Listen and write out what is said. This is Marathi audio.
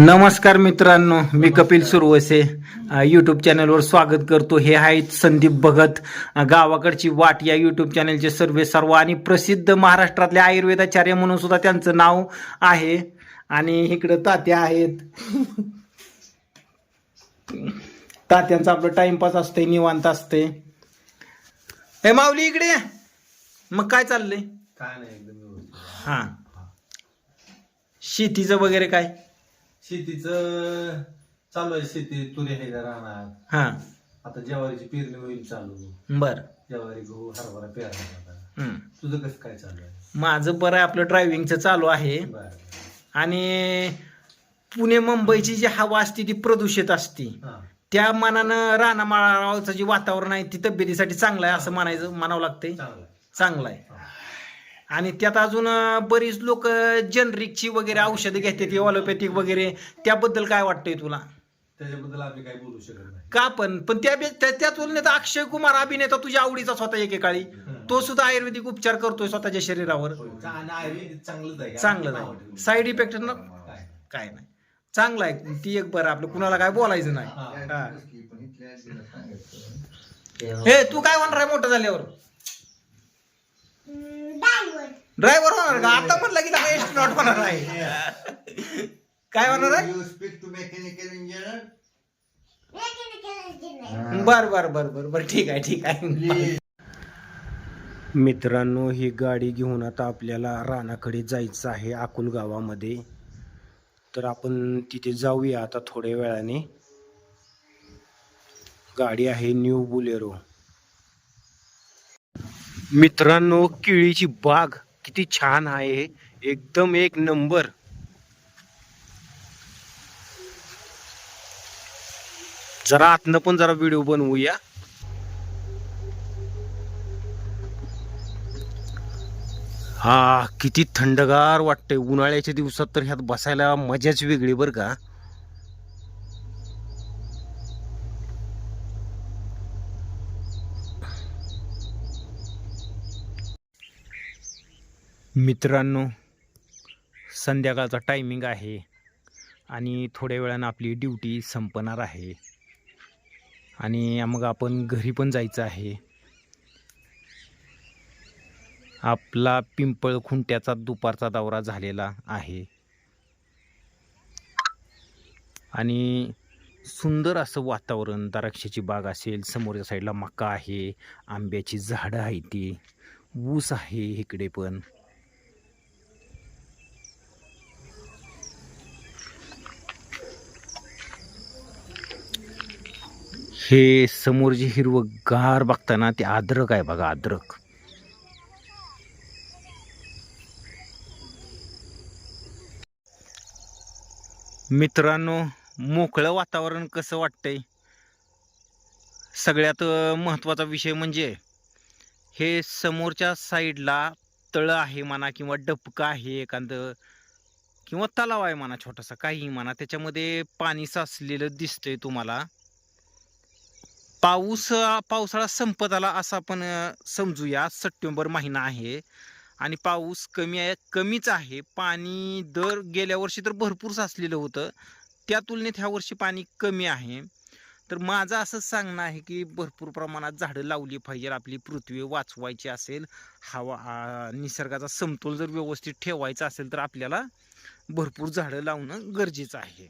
नमस्कार मित्रांनो मी कपिल सुरवसे यूट्यूब चॅनलवर स्वागत करतो. हे आहेत संदीप भगत गावाकडची वाट या यूट्यूब चॅनलचे सर्वे सर्व आणि प्रसिद्ध महाराष्ट्रातले आयुर्वेदाचार्य म्हणून सुद्धा त्यांचं नाव आहे. आणि इकडं तात्या आहेत. तात्यांचं आपलं टाइमपास असतंय निवांत असते हे माऊली इकडे ये. मग काय चाललंय? काय नाही एकदम व्यवस्थित. हा. शेतीचं वगैरे काय? शेतीचं चालू आहे शेती तुरी आहे का राहणार हा. आता ज्वारीची पेरणी होईल चालू. बर. ज्वारी गहू हरभरा पेरणार आता. हम्म. तुझं कसं काय चालू आहे? माझं बरं आहे आपलं ड्रायव्हिंगचं चालू आहे. बरं. आणि पुणे मुंबईची जी हवा असते ती प्रदूषित असते. हा. त्या मनानं रानामाळाचं जे वातावरण आहे ती तब्येतीसाठी चांगलं आहे असं म्हणायचं म्हणावं लागतंय. चांगलं आहे. चांगलं आहे. आणि त्यात अजून बरीच लोक जनरिकची वगैरे औषधं घेतात ऑलोपॅथिक वगैरे. त्याबद्दल काय वाटतंय तुला? त्याच्याबद्दल आम्ही काही बोलू शकत नाही. का पण? पण त्या त्या त्या तुलनेत अक्षय कुमार अभिनेता तुझ्या आवडीचा स्वतः एकेकाळी तो सुद्धा आयुर्वेदिक उपचार करतोय स्वतःच्या शरीरावर. होय. आणि आयुर्वेदिक चांगलंच आहे. चांगलं. साईड इफेक्ट न काय काय नाही. चांगलं आहे. ती एक बरं आपलं कुणाला काय बोलायचं नाही. हा. तू काय होणार आहे मोठं झाल्यावर? ड्रायव्हर होणार का? आता म्हणलं की एस्ट्रॉनॉट होणार आहे. काय होणार आहे? बर बर बर बर बर. ठीक आहे ठीक आहे. मित्रांनो ही गाडी घेऊन आता आपल्याला रानाकडे जायचं आहे अकोल गावामध्ये. तर आपण तिथे जाऊया आता थोड्या वेळाने. गाडी आहे न्यू बुलेरो. मित्रांनो केळीची बाग किती छान आहे एकदम एक नंबर. जरा आतनं पण जरा व्हिडिओ बनवूया. हा किती थंडगार वाटतंय. उन्हाळ्याच्या दिवसात तर ह्यात बसायला मजाच वेगळी बरं का. मित्रांनो संध्याकाळचा टायमिंग आहे आणि थोड्या वेळानं आपली ड्युटी संपणार आहे. आणि मग आपण घरी पण जायचं आहे. आपला पिंपळ खुंट्याचा दुपारचा दौरा झालेला आहे. आणि सुंदर असं वातावरण द्राक्षाची बाग असेल समोरच्या साईडला मका आहे आंब्याची झाडं आहे ती. ऊस आहे इकडे पण. हे समोर जे हिरवं गार बघताना ते अद्रक आहे बघा अद्रक मित्रांनो मोकळं वातावरण कसं वाटतंय? सगळ्यात महत्त्वाचा विषय म्हणजे हे समोरच्या साईडला तळं आहे म्हणा किंवा डपकं आहे एखादं किंवा तलाव आहे म्हणा छोटासा काही म्हणा त्याच्यामध्ये पाणी साचलेलं दिसतंय तुम्हाला. पाऊस पावसाळा संपत आला असं आपण समजूया. सप्टेंबर महिना आहे आणि पाऊस कमी आहे कमीच आहे. पाणी दर गेल्या वर्षी तर भरपूर साचलेलं होतं. त्या तुलनेत ह्या वर्षी पाणी कमी आहे. तर माझं असं सांगणं आहे की भरपूर प्रमाणात झाडं लावली पाहिजे आपली पृथ्वी वाचवायची असेल हवा निसर्गाचा समतोल जर व्यवस्थित ठेवायचा असेल तर आपल्याला भरपूर झाडं लावणं गरजेचं आहे.